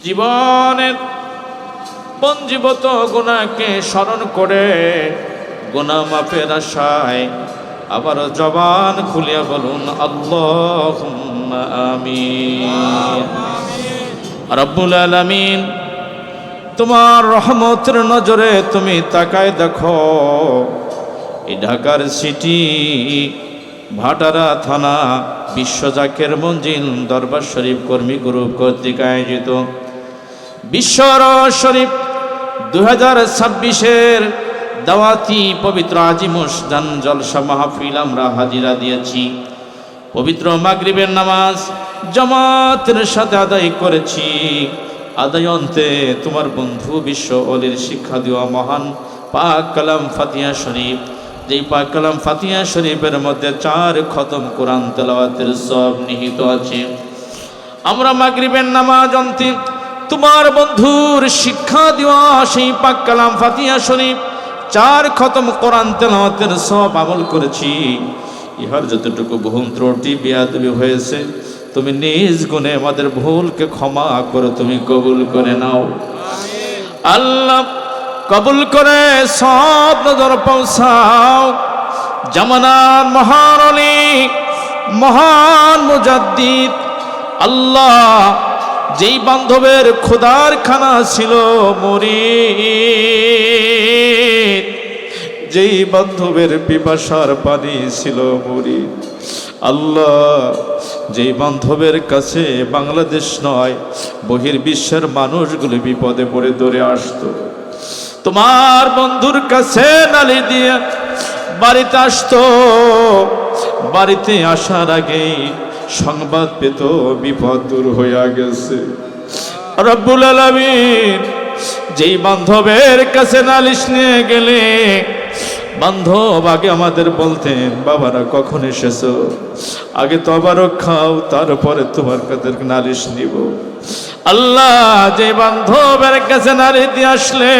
জীবনের পঞ্জীবত গুণাকে স্মরণ করে গুণা মাফের আশায় আবার জবান খুলিয়া বলুন আল্লাহ আমিন। রব্বুল আলামিন, তোমার রহমতের নজরে তুমি তাকায় দেখো, এই ঢাকার সিটি, ভাটারা থানা বিশ্বজাকের মঞ্জিল, দরবার শরীফ কর্মী গ্রুপ কর্তৃক আয়োজিত বিশ্বর শরীফ দু হাজার ছাব্বিশের দাওয়াতি পবিত্র আজিমুস জান জলসা মাহফিল আমরা হাজিরা দিয়েছি। পবিত্র মাগরিবের নামাজ জামাতের সাথে আদায় করেছি। আদায় অন্তে তোমার বন্ধু বিশ্ব অলির শিক্ষা দেওয়া মহান পাক কালাম ফাতিয়া শরীফ, যেই পাক কালাম ফাতিয়া শরীফের মধ্যে চার খতম কোরআন তেলাওয়াতের সব নিহিত আছে। আমরা মাগরিবের নামাজ অন্তিম তোমার বন্ধুর শিক্ষা দেওয়া, সেই পাক কালাম ফাতিয়া শরীফ, চার খতম কোরআন তেলাওয়াতের সব আমল করেছি। ইহার যতটুকু বহুম ত্রুটি বিয়াদবি হয়েছে, তুমি নিজ গুণে আমাদের ভুলকে ক্ষমা করে, তুমি কবুল করে নাও। আল্লাহ কবুল করে সব নজর পৌঁছাও। জামানার অলি মহান মুজাদ্দিদ, আল্লাহ যেই বান্ধবের খোদার খানা ছিল মরি যেই বান্ধবের পিপাসার পানি ছিল মরি আল্লাহ, যেই বান্ধবের কাছে বাংলাদেশ নয় বহির বিশ্বের মানুষগুলো বিপদে পড়ে দৌড়ে আসতো। তোমার বন্ধুর কাছে নালি দিয়ে বাড়িতে আসতো। বাড়িতে আসার আগেই সংবাদ পেত, বিপদ দূর হইয়া গেছে। রব্বুল আলমিন যেই বান্ধবের কাছে নালিশ নিয়ে গেলে, বান্ধব আগে আমাদের বলতেন, বাবারা, কখন এসেছ? আগে তো আবারও খাও, তারপরে তোমার কাছে নালিশ নিব। আল্লাহ যে বান্ধবের কাছে নালিশ দিয়ে আসলে,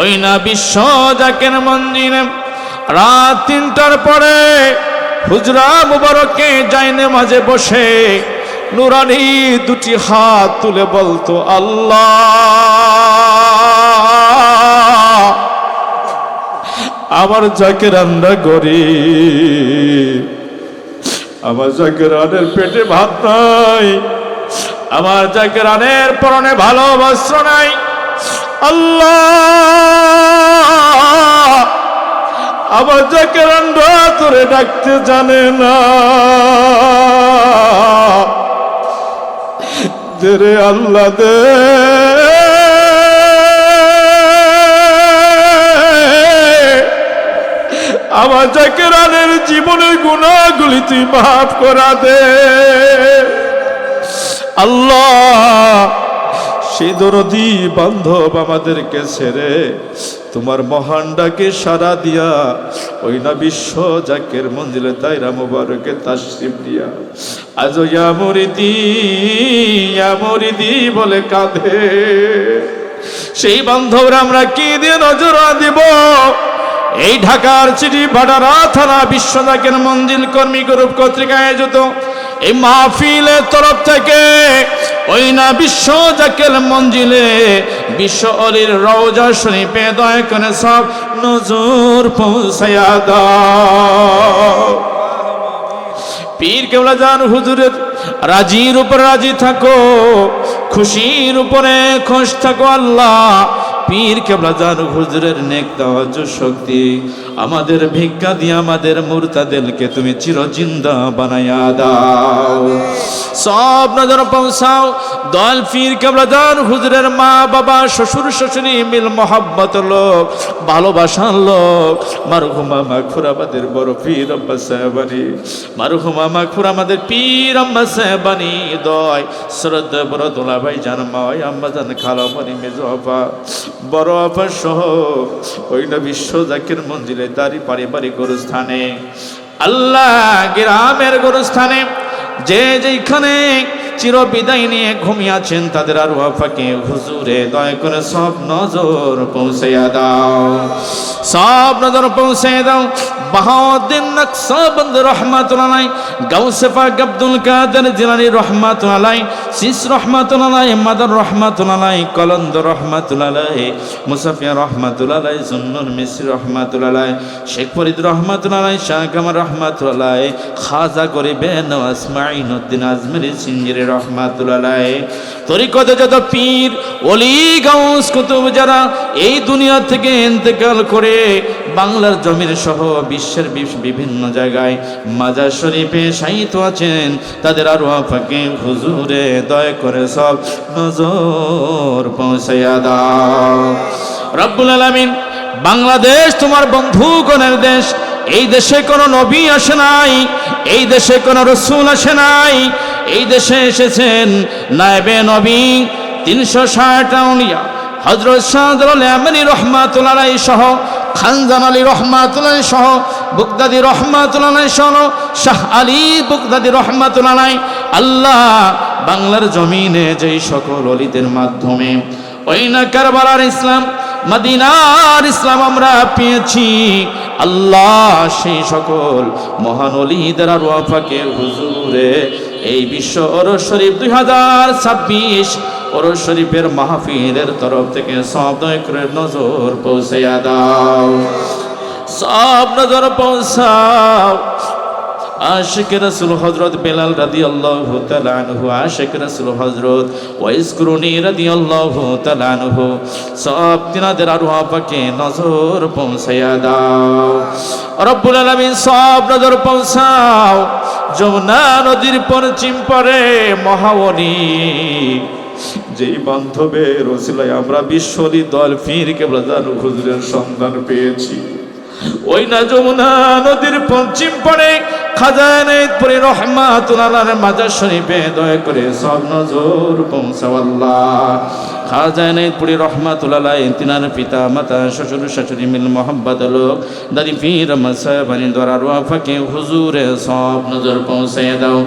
ওই না বিশ্ব জাকের মঞ্জিরে রাত তিনটার পরে হুজরা মুবারকে যাইনে মাঝে বসে নুরানি দুটি হাত তুলে বলতো, আল্লাহ, আমার যাকে রান্না করি। আমার যাকে রানের পেটে ভাত নাই। আমার যাকে রানের পরনে ভালো বস্ত্র নাই। আল্লাহ আমার যাকে রান্না করে ডাকতে জানে না। দে আল্লাহ দে। আমার জাকেরানের জীবনের গুণাগুলি তুই মাফ করা দে। আল্লাহ, সে দরদি বান্ধব আমাদেরকে ছেড়ে তোমার মহান ডাকে সারা দিয়া, ওই না বিশ্ব জাকের মঞ্জিলে তাইরা মুবারকে তাশরিফ দিয়া। আজ ইয়ামরিদি ইয়ামরিদি বলে কাঁদে। সেই বান্ধবরা আমরা কি দিয়ে নজর দিব এই ঢাকার চিঠি ভাটারা থানা বিশ্বনাথের মঞ্জিল কর্মী গ্রুপ কর্তৃক আয়োজিত এই মাহফিলের তরফ থেকে ওই না বিশ্ব জাকের মঞ্জিলে বিশ্ব অলির রওজা শরীফে দয়া করে সব নজর পৌঁছায়া দাও। পীর কেবলা যান হুজুরের রাজির উপর রাজি থাকো, খুশির উপরে খুশ থাকো আল্লাহ। পীর কেবলা যান হুজুরের নেক দেওয়া শক্তি, আমাদের ভিক্ষা দিয়ে আমাদের মুরতাদেরকে তুমি চিরজিন্দা বানাইয়া দাও। সব নজর পৌঁছাও, দল পীর কেবলা যান হুজুরের মা, বাবা, শ্বশুর, শাশুড়ি মিল মহাব্বত লোক, ভালোবাসার লোক। মারহুমা মাখুর আমাদের বড় পীর আব্বা সাহেবানি, মারহুমা মাখুর আমাদের পীর আম্মা সাহেবানি, দয়, শ্রদ্ধা বড় দোলা ভাই জান মাই আম্মা জান, খালামণি মেজো আপা বড় আপার সহ ওই না বিশ্ব জাকির মঞ্জিলে তারই পারিবারিক গরুস্থানে। আল্লাহ গ্রামের গরুস্থানে যে যেখানে চির বিদায় নিয়ে ঘুমিয়ে আছেন, তাদের আর ওয়াফাকে হুজুরে দয়া করে সব নজর পৌঁছাইয়া দাও। সব নজর পৌঁছে দাও। বাহাউদ্দিন নকশবন্দ রহমাতুল্লাহ গাউসে পাক আব্দুল কাদের জিলানী রহমাতুল্লাহ সিস রহমাতুল্লাহ মাদার রহমাতুল্লাহ কলন্দ রহমাতুল্লাহ মুসাফিয়া রহমাতুল্লাহ জুন্নুর মিশ্র রহমাতুল্লাহ শেখ ফরিদ রহমাতুল্লাহ শাহ কামার রহমাতুল্লাহ খাজা করিবেন আসমাইন উদ্দিন আজমেরি সিঞ্জিরি রহমাতুল্লাহ তরিকতে যত পীর অলি গাউস কুতুব যারা এই দুনিয়া থেকে ইন্তেকাল করে বাংলার জমির সহ বিশ্বের বিভিন্ন জায়গায় মাজার শরীফে সাহিত্য আছেন। তাদের আরও ফাঁকে হুজুরে দয়া করে সব নজর পৌঁছাইয়া দাও। রব্বুল আলামিন, বাংলাদেশ তোমার বন্ধুগণের দেশ। এই দেশে কোনো নবী আসে নাই, এই দেশে কোনো রসুল আসে নাই। এই দেশে এসেছেন নায়বে নবী তিনশো ষাট আউলিয়া হজরত শাহদুল আমিনী রহমাতুল্লাহ সহ খানজান আলী রহমাতুল্লাহ সহ বুকদাদি রহমাতুল্লাহ সহ, শাহ আলী বুকদাদি রহমাতুল্লাহ আল্লাহ বাংলার জমিনে যেই সকল অলিদের মাধ্যমে ওই না কারবালার ইসলাম, মদিনার ইসলাম আমরা পেয়েছি। আল্লাহ সেই সকল মহান অলিদের আর ওয়াফাকে হুজুরে এই বিশ্ব অরস শরীফ দুই হাজার ছাব্বিশ অরস শরীফের মাহফিলের তরফ থেকে দয় নজর পৌঁছে দাও। সব নজর পৌঁছাও। আশিক রসুল হজরত বেলাল রাদি আল্লাহ তালানহু আশিক রসুল হজরত ওয়াইস করুনি রাদি আল্লাহ তালানহু সব তিনাদের আরও আপাকে নজর পৌঁছাইয়া দাও। রব্বুল আলমিন সব নজর পৌঁছাও। যমুনা নদীর পশ্চিম পরে মহাবনী যেই বান্ধবের ওসিলায় আমরা বিশ্বলি দল ফির কেবলাদার হুজুরের সন্ধান পেয়েছি। ওই না যমুনা নদীর পশ্চিম পরে খাজানাইতপুরে রহমাতুল্লাহ মাজার শরীফে দয়া করে সব নজর পৌঁছাওয়াল্লাহ। খাজানাইতপুরে রহমাতুল্লাহ তিনার পিতা, মাতা, শ্বশুর, শাশুড়ি মিল মোহাম্মদ লোক, দাদি, পীর মাসাবানি দরার ওয়াফাকে হুজুরে সব নজর পৌঁছে দাও।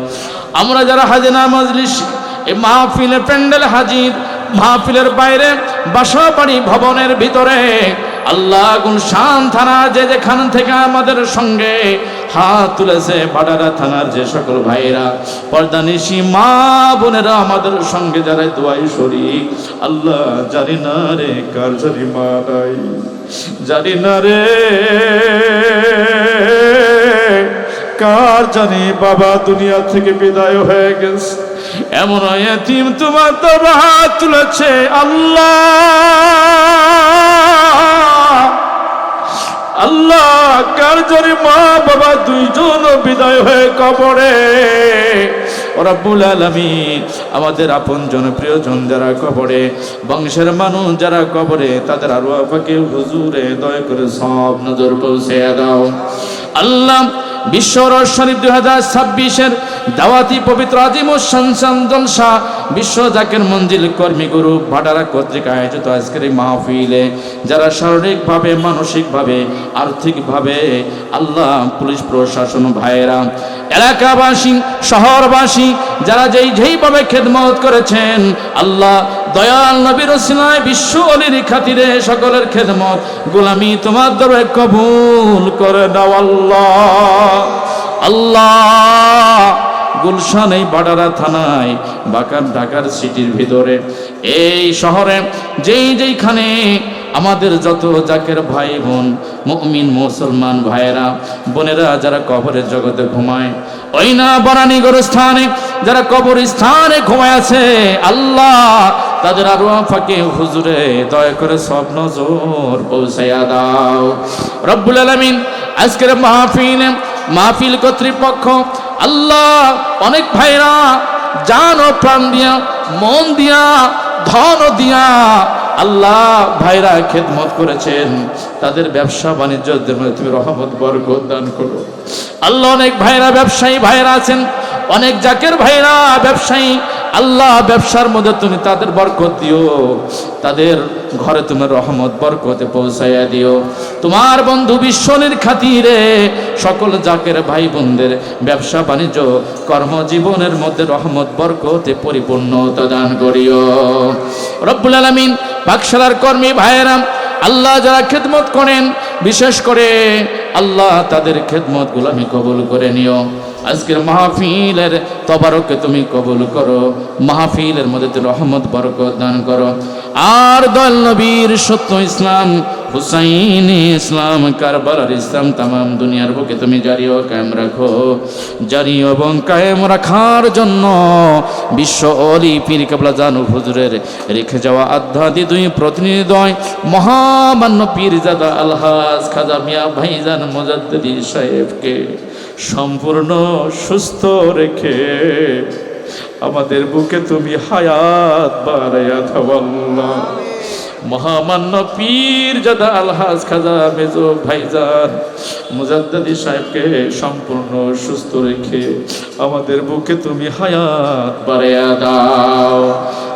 আমরা যারা হাজিনা মজলিস এই মাহফিলে প্যান্ডেল হাজির, মাহফিলের বাইরে বাসা বাড়ি ভবনের ভিতরে আল্লাহ গুলশান থানা যে যেখান থেকে আমাদের সঙ্গে হাত তুলেছে ভাডারা থানার যে সকল ভাইরা পর্দানিশি মা বোনেরা আমাদের সঙ্গে যারা দোয়াই শরীর আল্লাহ জানি না রে কার জানি মা নাই, জানি না রে কার জানি বাবা দুনিয়া থেকে বিদায় হয়ে গেছে। এমন এতিম তোমার তবে হাত তুলেছে আল্লাহ। আল্লাহ, কার জন্য মা বাবা দুইজন বিদায় হয়ে কবরে? আমাদের আপন জন যারা কবরে, বংশের মানুষ যারা কবরে, তাদের আরও আপাকে হুজুরে দয়া করে সব নজর পৌঁছে দাও। আল্লাহ, বিশ্ব রস দুই হাজার ছাব্বিশের দাওয়াতি পবিত্র আজিম জলসা বিশ্ব জাকের মঞ্জিল কর্মী গুরু ভাটারা কর্তৃক আয়োজিত আজকের এই মাহফিলে, যারা শারীরিকভাবে, মানসিকভাবে, আর্থিকভাবে আল্লাহ, পুলিশ প্রশাসন ভাইয়েরা, এলাকাবাসী, শহরবাসী, যারা যেই যেইভাবে খেদমত করেছেন, আল্লাহ দয়াল নবীর বিশ্ব অলির খাতিরে সকলের খেদমত, গোলামি তোমার দরে কবুল করে দাও আল্লাহ। আল্লাহ গুলশান এই বাডারা থানায়, বাকার ঢাকার সিটির ভিতরে। এই শহরে যেই যেইখানে আমাদের যত জাকের ভাই বোন মুমিন মুসলমান ভাইয়েরা, বোনেরা যারা কবরের জগতে ঘুমায়, ওই না বরানি স্থানে যারা কবর স্থানে ঘুমায় আছে, আল্লাহ তাদের আরও ফাঁকে হুজুরে দয়া করে সব নজর পৌঁছাইয়া দাও। রব্বুল আলমিন আজকের মাহফিলে, মাহফিল কর্তৃপক্ষ আল্লাহ, অনেক ভাইরা জান ও প্রাণ দিয়া, মন দিয়া, ধন দিয়া আল্লাহ ভাইরা খেদমত করেছেন। তাদের ব্যবসা বাণিজ্যের জন্য তুমি রহমত, বরকত দান করো। আল্লাহ অনেক ভাইরা, ব্যবসায়ী ভাইরা আছেন। অনেক জাকের ভাইরা, ব্যবসায়ী আল্লাহ ব্যবসার মধ্যে তুমি তাদের বরকত দিও। তাদের ঘরে তুমি রহমত, বরকতে পৌঁছাইয়া দিও। তোমার বন্ধু বিশ্বনের খাতিরে সকল জাকের ভাই বোনদের ব্যবসা বাণিজ্য, কর্মজীবনের মধ্যে রহমত, বরকতে পরিপূর্ণতা দান করিও। রব্বুল আলমিন, পাকশালার কর্মী ভাইয়েরাম, আল্লাহ যারা খেদমত করেন, বিশেষ করে আল্লাহ তাদের খেদমত গুলামি কবুল করে নিও। আজকের মাহফিলের তবারকে তুমি কবুল করো। মাহফিলের মধ্যে রহমত, বরকত দান করো। আর দল নবীর সত্য ইসলাম হুসাইন ইসলাম, কারবালার ইসলাম তামাম দুনিয়ার বুকে তুমি জারি ও কায়েম রাখো। জারি এবং কায়েম রাখার জন্য বিশ্ব অলি পীর কাবলা জানু হুজুরের রেখে যাওয়া আধ্যাত্মিক দুই প্রতিনিধি মহামান্য পীর জাদা আলহাজ খাজা মিয়া ভাইজান মোজাদ্দি সাহেবকে সম্পূর্ণ সুস্থ রেখে আমাদের বুকে তুমি হায়াত বাড়াইয়া থাওয়াল্লাহ মহামান্য পীর জাদা আলহাজ খাজা মেজো ভাইজান মুজাদ্দাদি সাহেবকে সম্পূর্ণ সুস্থ রেখে আমাদের বুকে তুমি হায়াত বাড়াইয়া দাও।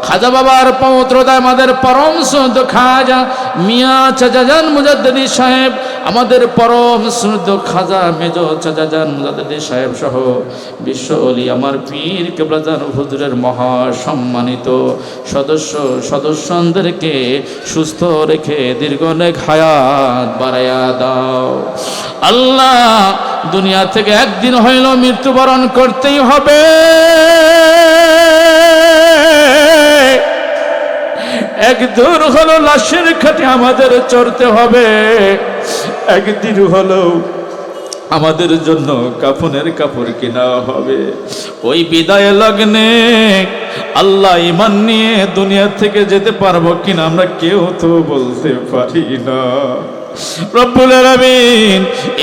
খাজা বাবার পৌত্রদা আমাদের পরম শ্রদ্ধ খাজা মিয়া চাচাজান মুজাদ্দি সাহেব, আমাদের পরম শ্রদ্ধ খাজা মেজো চাচাজান মুজাদ্দি সাহেব সহ বিশ্ব অলি, আমার পীর কেবলাজান হুজুরের মহা সম্মানিত সদস্য সদস্যদেরকে সুস্থ রেখে দীর্ঘ নেক হায়াত বাড়াইয়া দাও। আল্লাহ দুনিয়া থেকে একদিন হইল মৃত্যুবরণ করতেই হবে। এক দূর হলো লাশের খাটে আমাদের চড়তে হবে। একদিন হলো আমাদের জন্য কাফনের কাপড় কেনা হবে। ওই বিদায় লগ্নে আল্লাহ ইমান নিয়ে দুনিয়া থেকে যেতে পারব কিনা আমরা কেউ তো বলতে পারি না।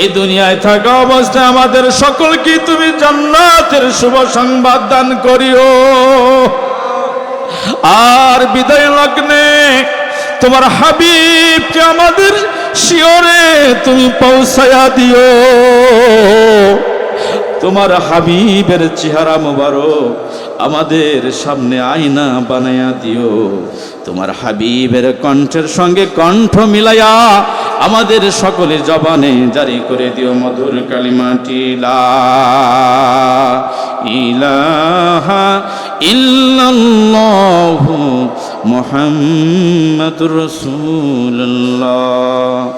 এই দুনিয়ায় থাকা অবস্থায় আমাদের সকলকে তুমি জান্নাতের শুভ সংবাদ দান করিও। আর বিদায় লগ্নে তোমার হাবিবকে আমাদের শিওরে তুমি পৌঁছায়া দিও। তোমার হাবিবের চেহারা মোবারক আমাদের সামনে আয়না বানায়া দিও। তোমার হাবিবের কণ্ঠের সঙ্গে কণ্ঠ মিলাইয়া আমাদের সকলের জবানে জারি করে দিও মধুর কালিমাটি। ইলাহা ইল্লাল্লাহু রাসূলুল্লাহ।